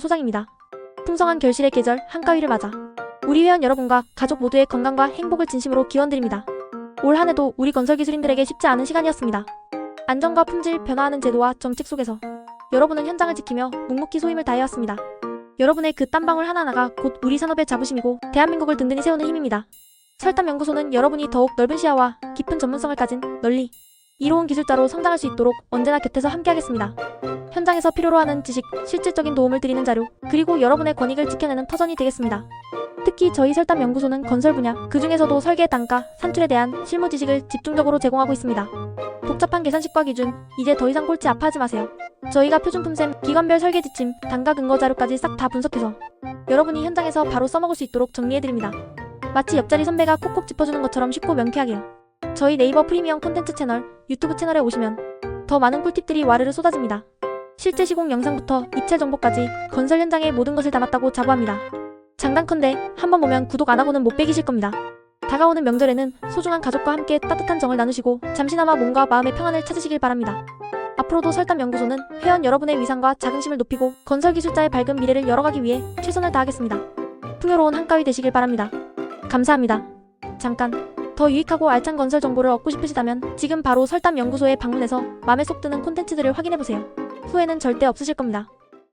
소장입니다. 풍성한 결실의 계절 한가위를 맞아 우리 회원 여러분과 가족 모두의 건강과 행복을 진심으로 기원드립니다. 올 한 해도 우리 건설 기술인들에게 쉽지 않은 시간이었습니다. 안정과 품질, 변화하는 제도와 정책 속에서 여러분은 현장을 지키며 묵묵히 소임을 다해왔습니다. 여러분의 그 땀방울 하나하나가 곧 우리 산업의 자부심이고 대한민국을 든든히 세우는 힘입니다. 설담연구소는 여러분이 더욱 넓은 시야와 깊은 전문성을 가진 널리 이로운 기술자로 성장할 수 있도록 언제나 곁에서 함께하겠습니다. 현장에서 필요로 하는 지식, 실질적인 도움을 드리는 자료, 그리고 여러분의 권익을 지켜내는 터전이 되겠습니다. 특히 저희 설담 연구소는 건설 분야, 그 중에서도 설계 단가, 산출에 대한 실무 지식을 집중적으로 제공하고 있습니다. 복잡한 계산식과 기준, 이제 더 이상 꼴찌 아파하지 마세요. 저희가 표준 품셈, 기관별 설계 지침, 단가 근거 자료까지 싹 다 분석해서 여러분이 현장에서 바로 써먹을 수 있도록 정리해드립니다. 마치 옆자리 선배가 콕콕 짚어주는 것처럼 쉽고 명쾌하게요. 저희 네이버 프리미엄 콘텐츠 채널, 유튜브 채널에 오시면 더 많은 꿀팁들이 와르르 쏟아집니다. 실제 시공 영상부터 입체 정보까지 건설 현장의 모든 것을 담았다고 자부합니다. 장단컨대 한번 보면 구독 안 하고는 못 빼기실 겁니다. 다가오는 명절에는 소중한 가족과 함께 따뜻한 정을 나누시고 잠시나마 몸과 마음의 평안을 찾으시길 바랍니다. 앞으로도 설담연구소는 회원 여러분의 위상과 자긍심을 높이고 건설 기술자의 밝은 미래를 열어가기 위해 최선을 다하겠습니다. 풍요로운 한가위 되시길 바랍니다. 감사합니다. 잠깐 더 유익하고 알찬 건설 정보를 얻고 싶으시다면 지금 바로 설담연구소에 방문해서 마음에 쏙 드는 콘텐츠들을 확인해보세요. 후회는 절대 없으실 겁니다.